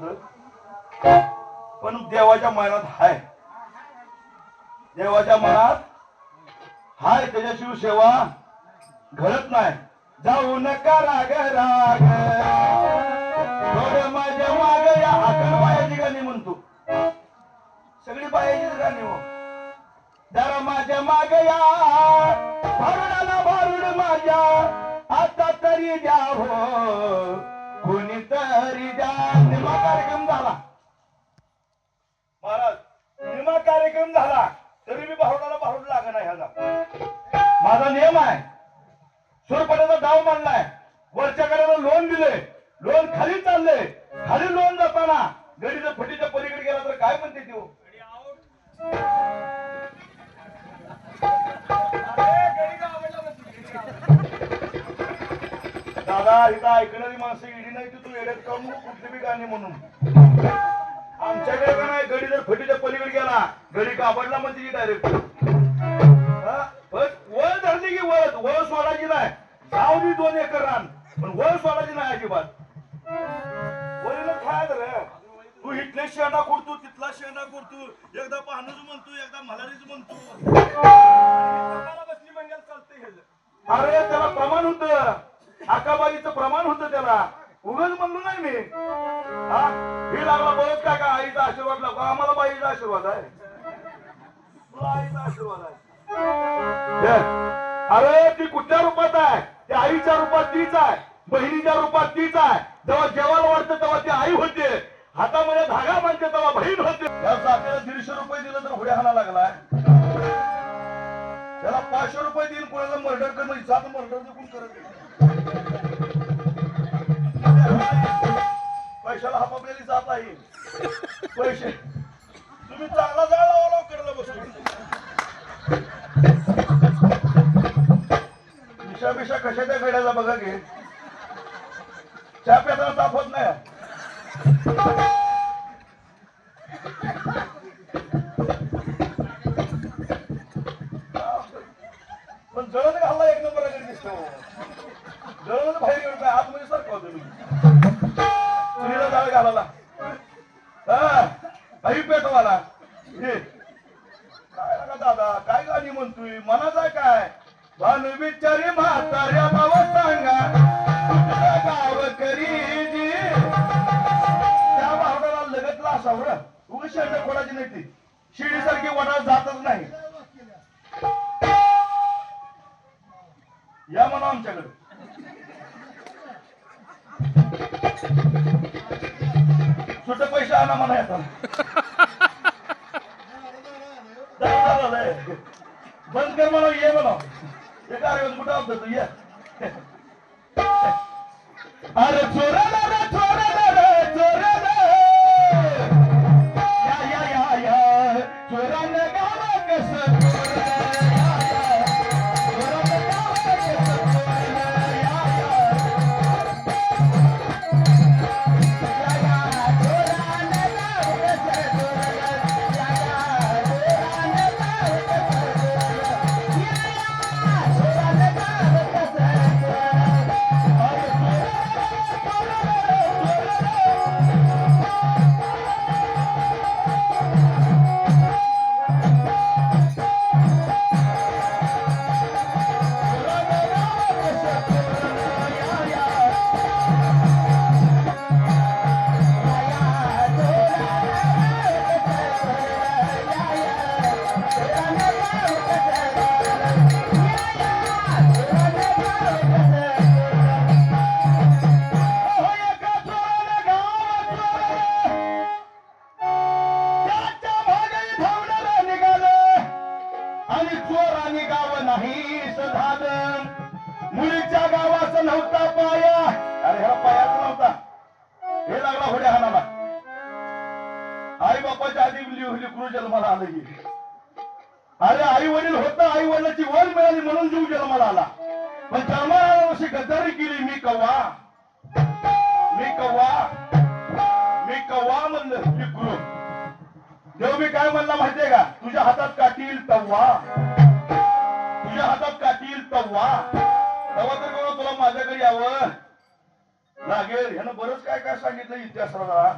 तुझं पण देवाच्या मनात हाय. देवाच्या मनात हाय त्याच्याशिवाय सेवा घडत नाही. जाऊ नका राग राग. थोडं माझ्या माग या आकड बायाची गाणी म्हणतो. सगळी बायाचीच गाणी हो. जरा माझ्या माग या. भारुडाला भारुड माझ्या. आता तरी द्या हो. कोणी तरी द्या. निमा कार्यक्रम झाला. महाराज निमा कार्यक्रम झाला. तरी मी भारुडाला भारुड लाग नाही ह्याचा माझा नियम आहे. सुरपटाचा डाव मांडलाय. वरच्या लोन दिले लोन खाली चालले खाली लोन जाताना गडीचं फटीच्या पलीकडे गेला तर काय म्हणते तो? दादा हिता ऐकणारी माणसं इडी नाही? कुठली बी गाणी म्हणून. आमच्याकडे का नाही? गडी जर फटीच्या पलीकडे गेला. गडी कापडला म्हणते की डायरेक्ट वळ धरली की वळ. वळ सोडायची नाही. जाऊ दोन एकर रान. पण वळ सोडायची नाही अजिबात. वळीला खायचं रे. तू इथले शेंडा कुडतो तिथला शेंडा कुडतो एकदा पाहणूच म्हणतो एकदा मलारीच म्हणतो. बसली म्हणजे चालते अरे त्याला प्रमाण होत. आकाबाईचं प्रमाण होत त्याला. उगाच म्हणलो नाही मी. हा? हे लागला बरंच काय का आईचा आशीर्वाद लागतो आम्हाला बाईचा आशीर्वाद आहे. तुला आईचा आशीर्वाद आहे. अरे ती कुठल्या रूपात आहे? ती आईच्या रूपात तीच आहे. बहिणीच्या रूपात तीच आहे. जेव्हा जेवायला वाटतं तेव्हा ती आई होते. हातामध्ये धागा बांधते तेव्हा बहीण होते. या दीडशे रुपये दिलं तर उड्या हाना लागलाय. त्याला पाचशे रुपये देईल कोणाला मर्डर कर म्हणजे सात मर्डर कोण करत पैशाला हापापलेली जात आहे पैसे. तुम्ही चांगला जायला ओलाव करायला बसून. मिशा कशा त्या गड्याचा बघा घे चहा प्यायला ताप होत नाही. पण घालला एक नंबर दिसतो. जळण बाहेर घेऊन आतमध्ये सारखं होतं तुम्ही स्त्रीला घालायला काही पेटवाला काय लागा दादा काय गाणी म्हणतोय? मनाचा काय? भान बिचारी म्हाताऱ्या भाव सांगा. कुठलं गाव करी जी त्या भावनाला लगतला असावं उग शेंड कोणाची नाही ती. शिडीसारखी वडा जातच नाही. सुट पैसे आणा म्हणा येतात झालंय. बंद कर म्हणा ये म्हणा हे कार्य कुठं असतं तू ये अरे चोराला रे चोराला मुलीच्या गावाचा नव्हता पाया. अरे ह्या पायाच नव्हता. हे लागला होड्या हाणाला. आई बापाच्या आधी लिकरू जन्माला आलं की अरे आई वडील होत आई वडिलाची वर मिळाली म्हणून जीव जन्माला आला. पण जन्माला अशी गद्दारी केली मी कव्वा. मी कव्वा. मी कव्वा म्हणलं लिकरू देव मी काय म्हणला माहितीये का? तुझ्या हातात काटील तव्वा. तुझ्या हातात काटील तव्वा. तेव्हा तर कोणा तुला माझ्या घरी यावं. लागेल. ह्यानं बरंच काय काय सांगितलं इतिहासाला.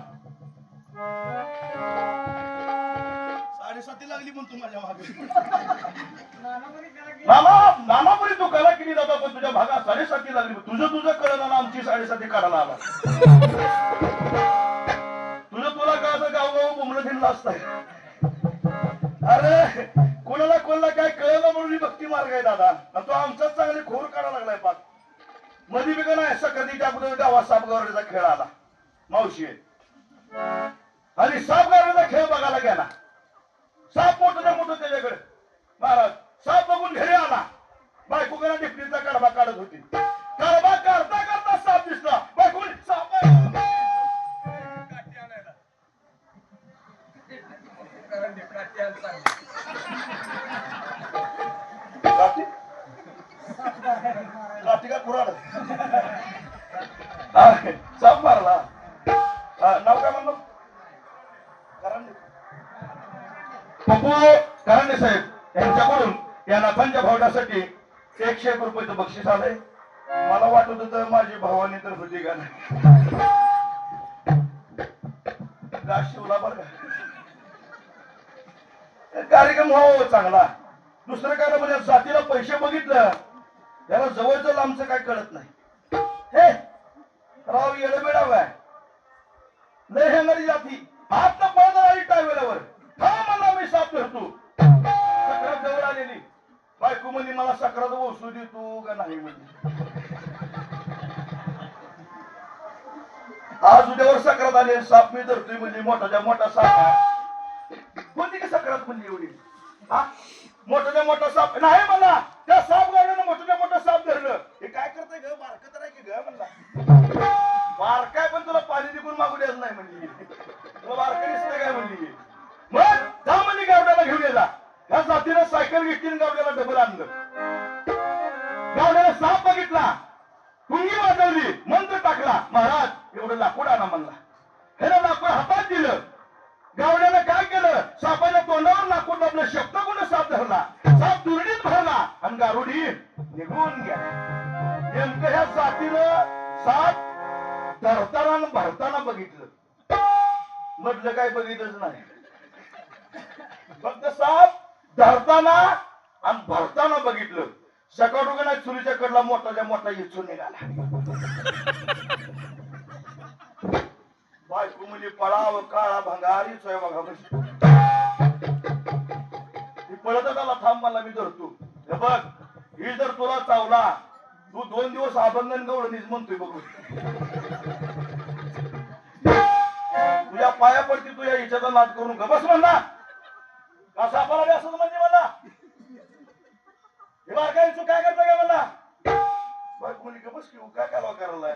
साडेसाती लागली म्हणतो माझ्या मागे. नाना तू कला केली जाता पण तुझ्या भागात साडेसाती लागली. तुझं तुझं कळलं ना आमची साडेसाती काढायला आला. तुझं तुला का असं गावगाव बुमलं फिरलं असतंय? लाखांच्या भावण्यासाठी एकशे एक रुपयाचं बक्षीस आलंय. मला वाटत होत माझी भावानी तर होती का नाही. शिवला बर का. कार्यक्रम व्हावा हो चांगला. दुसरं काय म्हणजे जातीला पैसे बघितलं त्याला जवळचं लांबचं काय कळत नाही. हे राव येडबेडाव आहे. लय हंगारी जाती. हात न पळत आली टायवेलावर हा मला मी साप धरतो. सक्रात जवळ आलेली. बायको म्हणजे मला सक्रात वसू दे तू का नाही म्हणजे आज उद्यावर सक्रात आले साप मी धरतोय म्हणजे मोठाच्या मोठा साप कोणती का सक्रात म्हणजे एवढी? हा? मोठाच्या मोठा साप नाही मला त्या साप गाड्यानं मोठाच्या मोठा साप धरलं. हे काय करतंय ग? बारक तर आहे की ग? म्हणला. बारकाय पण तुला पाणी निघून मागू द्यायच नाही म्हणजे तुला बारकाय दिसतंय काय म्हणजे मग जा म्हणजे गावड्याला घेऊन ये जा. ह्या जातीनं सायकल घेतली गावड्याला आणलं गावड्याला साप बघितला. कुंगी वाजवली. मंत्र टाकला. महाराज एवढं लाकूड आणा म्हणला. हे लाकूड हातात दिलं. गावड्यानं काय केलं? सापाच्या तोंडावर लाकूड दाबलं. शब्द कोण साप धरला. साप दुर्डीत भरला. आणि गारुडी निघून गेला. नेमकं ह्या साथीनं साप धरताना आणि भरताना बघितलं. मधलं काय बघितलंच नाही. फक्त साप धरताना आणि भरताना बघितलं. सकाळ उगना चुलीच्या कडला मोठाच्या मोठा इचून निघाला. बायको मुली पळाव काळा भंगारी सोय बघा पळत आला थांब मला मी धरतो. हे बघ ही जर तुला चावला तू दोन दिवस अभंगन गवळणीच म्हणतोय बघू तुझ्या पाया पडती तुझ्या हिच्याचा नाद करून गबस म्हणला. का सापाला बी असंच म्हणजे मला काय करता का मला बायकोनी म्हणे गबस घेऊ काय काय करायला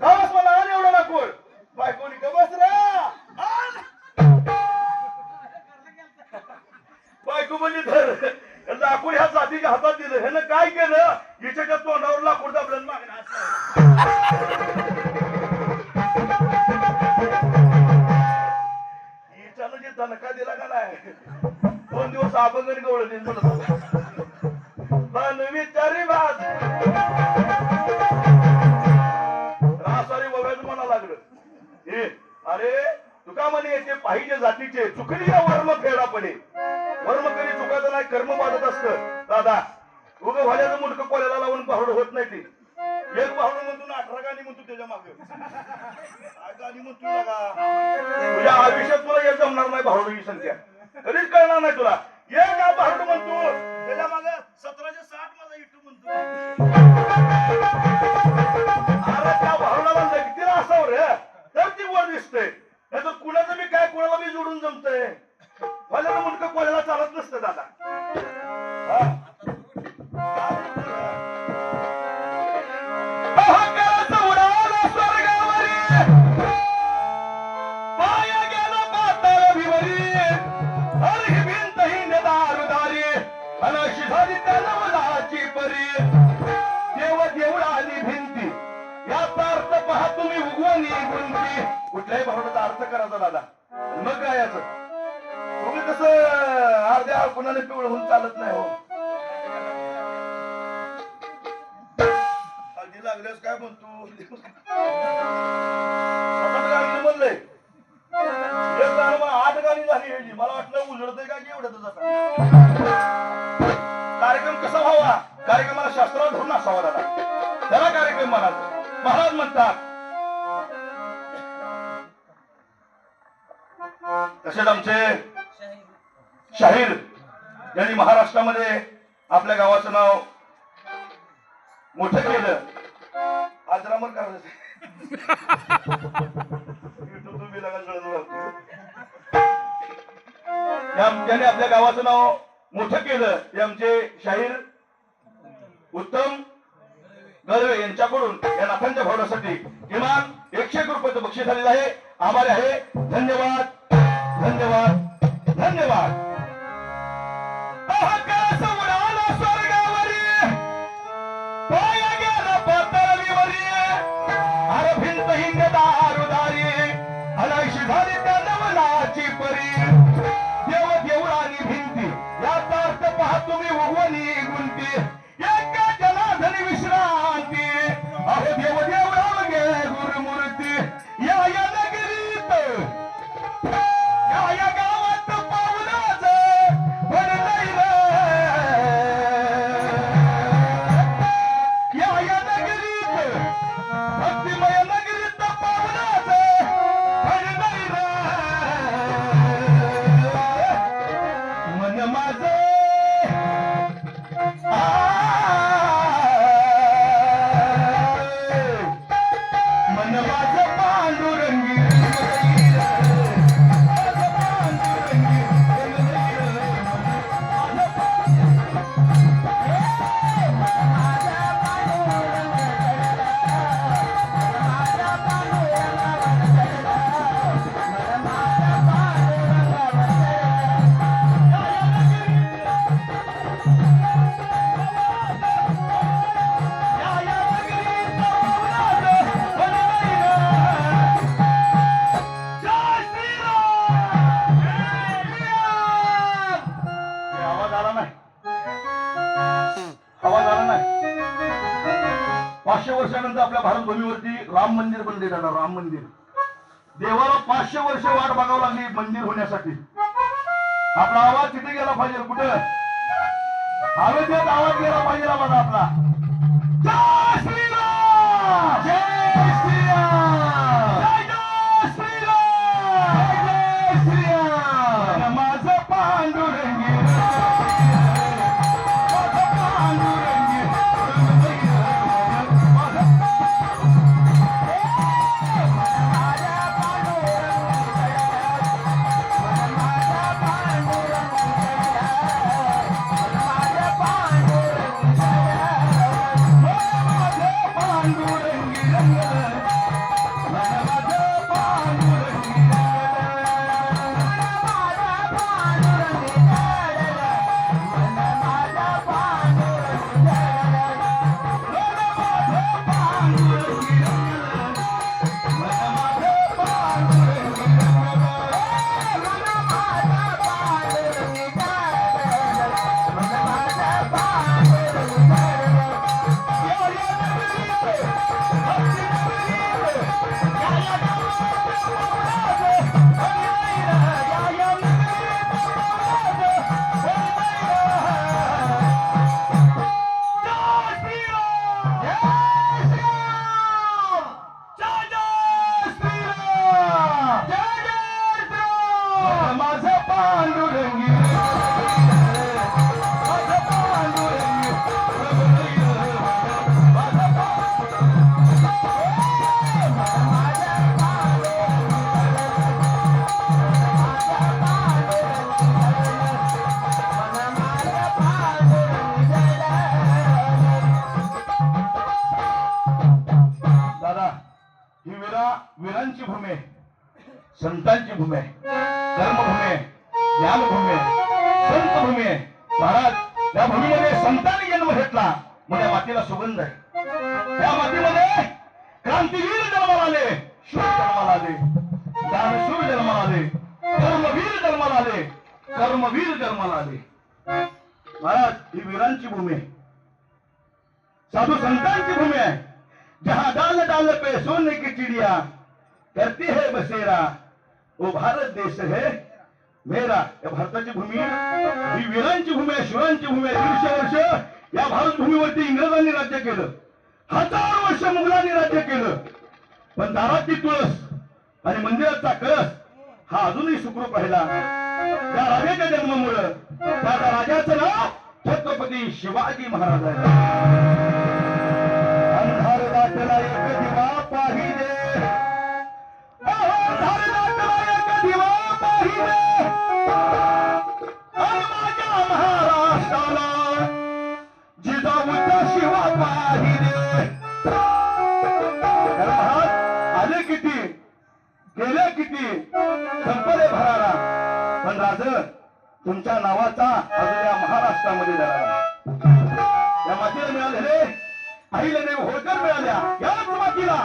गावस मला आण एवढा लाकूड. बायकोनी गबस रे. बायको म्हणजे धर. लाकूड ह्या जातीच्या हातात दिलं. ह्यानं काय केलं? हिच्याच्या तोंडावर लाकूड दाबलं आणि हिच्यानं जे दणका दिला का नाही? दोन दिवस अभंगन गवळ दिन मन विचारी वाद. रासारी वव्याचं म्हणा लागलं. हे अरे तुका म्हणे येते पाहिजे जातीचे चुकली या वर्म फेडा पडे वर्म कधी चुकायचं नाही कर्म बाधत असत. दादा उग भाल्याचं मुंडकं कोल्याला लावून पाहुड होत नाही ती. एक पाहुड म्हणतो ना अठरा गाणी म्हणतो त्याच्यामागे. गाणी म्हणतो ना तुझ्या आयुष्यात तुला एक जमणार नाही भावड ही संख्या. कधीच कळणार नाही तुला. ये का भावड म्हणतो? त्याच्यामागे सतराशे साठ माझा इटू म्हणतो. अरे त्या भावनाला लगतील असावं रे? तर ती वर दिसते. नाही तर कुणाचं मी काय कुणाला मी जोडून जमतंय. मला मुंडकं कोणाला चालत नसतं दादा. अनशी झाली त्या परी. देव देवळाली भिंती. याचा अर्थ पहा तुम्ही उगवणी गुंती म्हणजे कुठल्याही भावनाचा अर्थ करायचा दादा. मग काय याचं? तुम्ही कसं अर्ध्या कुणाने पिवळ होऊन चालत नाही हो. अगदी लागल्यास काय म्हणतो? म्हणलंय. पाणी झाली ह्याची मला वाटलं उजळतंय का की एवढ्यातच कार्यक्रम कसा व्हावा? कार्यक्रमाला शास्त्राला धरून असावा दादा. त्याला कार्यक्रम म्हणायचं महाराज म्हणतात तसेच आमचे शाहीर यांनी महाराष्ट्रामध्ये आपल्या गावाचं नाव मोठं केलं. आजरामर करायचं त्याने आपल्या गावाचं नाव मोठं केलं. ते आमचे शाहीर उत्तम गर्वे यांच्याकडून या नाथांच्या भावनासाठी किमान एकशे एक रुपयाचं बक्षीस झालेलं आहे. आभार आहे. धन्यवाद. धन्यवाद. धन्यवाद. अर्थ पहा तुम्ही उगवणी गुंती आपल्या भारत भूमीवरती राम मंदिर बनले दादा राम मंदिर. देवाला पाचशे वर्ष वाट बघावं लागली मंदिर होण्यासाठी. आपला आवाज तिथे गेला पाहिजे कुठं? अयोध्येत आवाज गेला पाहिजे बघा आपला. महाराज ही वीरांची भूमी आहे. साधू संतांची भूमी आहे. जहा डाल डाल पे सोने की चिड़िया करती है बसेरा वो भारत देश है मेरा. या भारताची भूमी आहे. ही वीरांची भूमी आहे शिवांची भूमी आहे. दीडशे वर्ष या भारत भूमीवरती इंग्रजांनी राज्य केलं. हजारो वर्ष मुघलांनी राज्य केलं. पण दारातली तुळस आणि मंदिराचा कळस हा अजूनही सुखरूप राहिला. त्या राजाच्या जन्मामुळं त्या राजाचं नाव छत्रपती शिवाजी महाराज अंधार एक दिवा पाहिजे. शिवा आले किती? गेल्या किती? संपले भरारा. पण राज तुमच्या नावाचा अजून या महाराष्ट्रामध्ये झाला या मातीला मिळालेले अहिल्यादेवी होळकर मिळाल्या. याच मातीला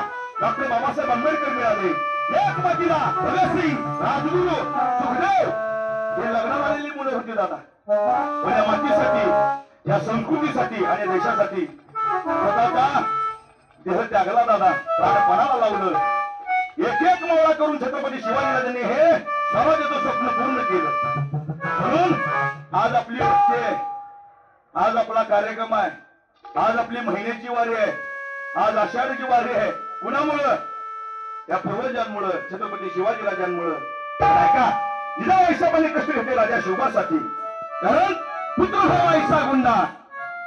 डॉक्टर बाबासाहेब आंबेडकर मिळाले. याच मातीला भगतसिंग राजगुरू सुखदेव. हे लग्नाला आलेली मुलं होती दादा. पण या मातीसाठी या संस्कृतीसाठी आणि देशासाठी स्वतःचा देह त्यागला दादा. प्राणपणाला लावलं. एक एक मोळा करून छत्रपती शिवाजीराजांनी हे समाजाचं स्वप्न पूर्ण केलं. म्हणून आज आपली भक्ती आहे. आज आपला कार्यक्रम आहे. आज आपली महिन्याची वारी आहे. आज आषाढीची वारी आहे. कुणामुळं? या पूर्वजांमुळं छत्रपती शिवाजीराजांमुळं काय का कष्ट घेते राजा शिवबासाठी कारण पुत्र हो ऐसा गुंडा.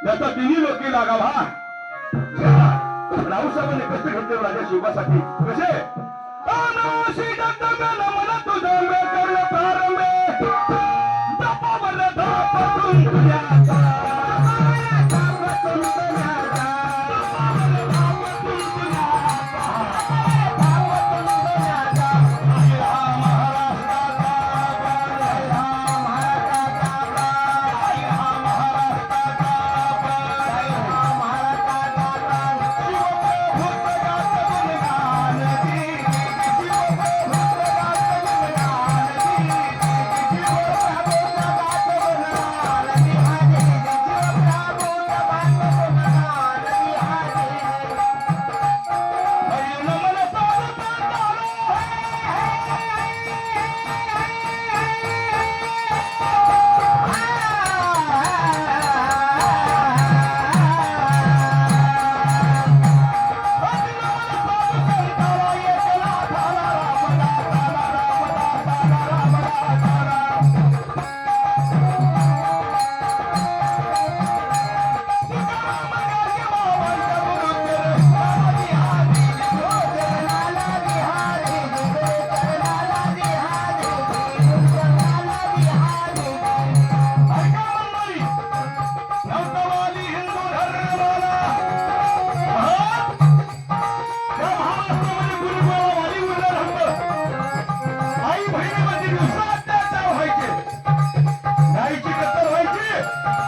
याचा तिन्ही लोके लागावा. राऊसाहेबांनी कष्ट घेतले राजा शिवबासाठी कसे? Oh no, she got I'm do the.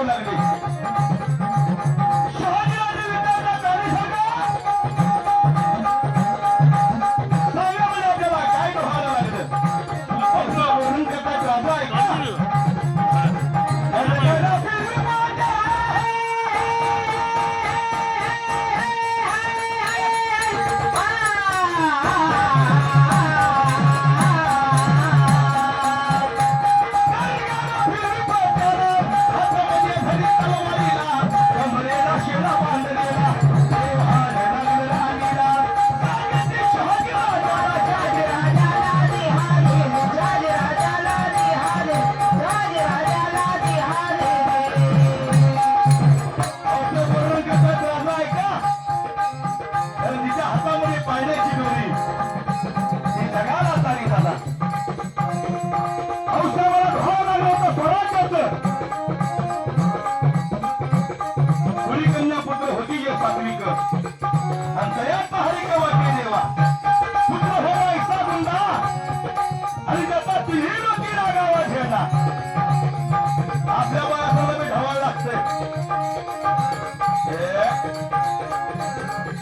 habla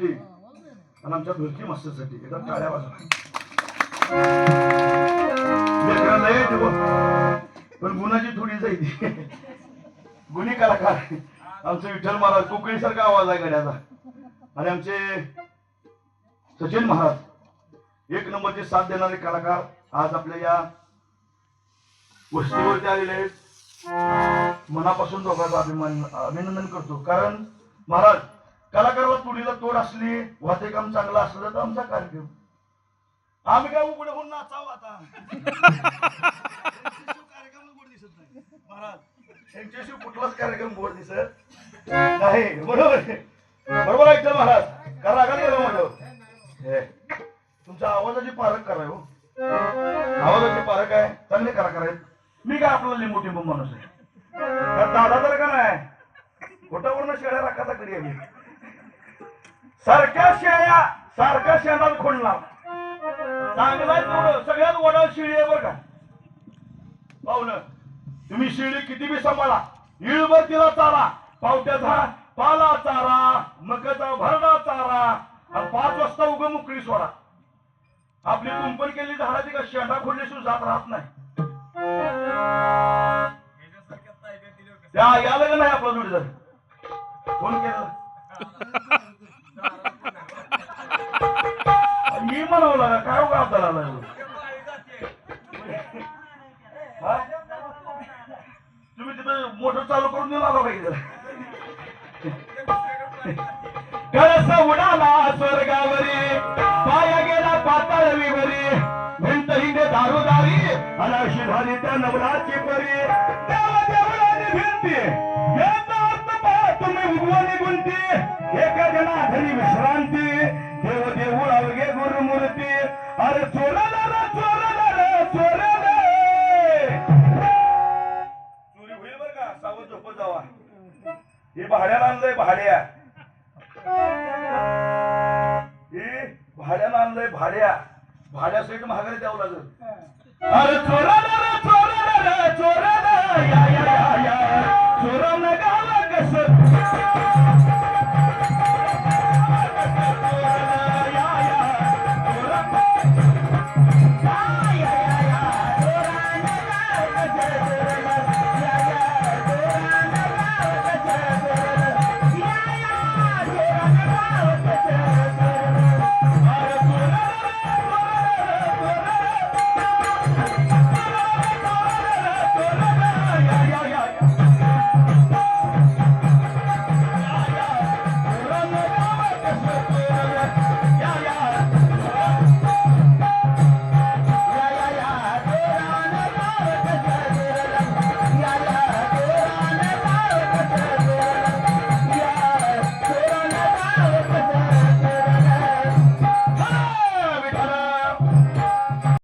साठी आणि आमच्या ढोलकी मास्टरसाठी एकदा टाळ्या वाजवा. पण गुणाची थोडी जाईल. गुन्हे कलाकार. आमचे विठ्ठल महाराज कोकणीसारखा आवाज आहे गड्याचा. आणि आमचे सचिन महाराज एक नंबरचे साथ देणारे कलाकार आज आपल्या या वस्तीवरती आलेले आहेत. मनापासून दोघांचा अभिमान अभिनंदन करतो. कारण महाराज कलाकाराला तुडीला तोड असली वाते काम चांगलं असलं तर आमचा कार्यक्रम. आम्ही काय उघड होऊन नाचाव आता? कार्यक्रम गोड दिसत नाही. महाराज त्यांच्याशी कुठलाच कार्यक्रम गोड दिसत नाही. बरोबर बरोबर ऐकलं महाराज? का रागाला गेलो माझं तुमच्या आवाजाची पारख करा हो. आवाजाची पारख आहे. चांगले कलाकार आहेत. मी काय आपला लिंबू टिंबू माणूस आहे? दादा तर का नाही? घोटावरनं शेळ्या राखाचा कधी आम्ही सारख्या शेळ्या सारख्या चांगला आहे तेवढं सगळ्यात वडाळ शिळी आहे बरं का. पाहुलं तुम्ही शिळी किती बी सांभाळा. इळभर तिला चारा पावट्याचा पाला चारा मकाचा भरडा चारा आणि पाच वाजता उग मोकळी सोडा. आपली कुंपण केलेली झाडाची का शेंडा खोडल्याशिवाय जात राहत नाही. त्या याला नाही आपला जोडीदार? फोन केला. मी म्हणावं काय उगा आपल्याला आला तुम्ही तिथं मोटर चालू करून देऊन आलो पाहिजे कळस उडाला स्वर्गावरी पाया गेला पाताळ विवरी भिंत हिंदे दारोदारी अनाशी झाली त्या नवराची परी.